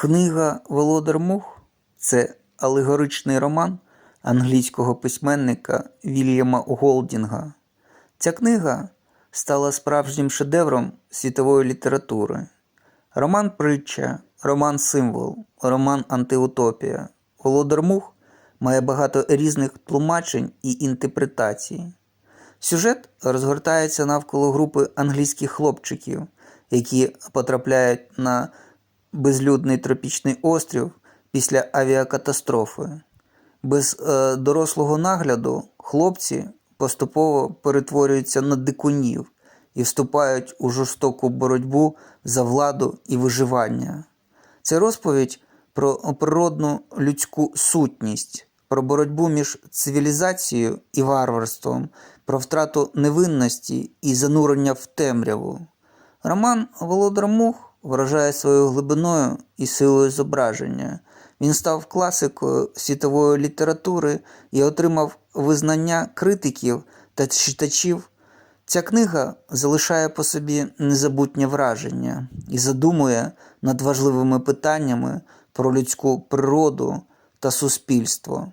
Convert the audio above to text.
Книга Володар Мух це алегоричний роман англійського письменника Вільяма Голдінга. Ця книга стала справжнім шедевром світової літератури. Роман притча, роман символ, роман антиутопія. Володар Мух має багато різних тлумачень і інтерпретацій. Сюжет розгортається навколо групи англійських хлопчиків, які потрапляють на безлюдний тропічний острів після авіакатастрофи. Без е, дорослого нагляду хлопці поступово перетворюються на дикунів і вступають у жорстоку боротьбу за владу і виживання. Це розповідь про природну людську сутність, про боротьбу між цивілізацією і варварством, про втрату невинності і занурення в темряву. Роман Володар Мух вражає своєю глибиною і силою зображення. Він став класикою світової літератури і отримав визнання критиків та читачів. Ця книга залишає по собі незабутнє враження і задумує над важливими питаннями про людську природу та суспільство.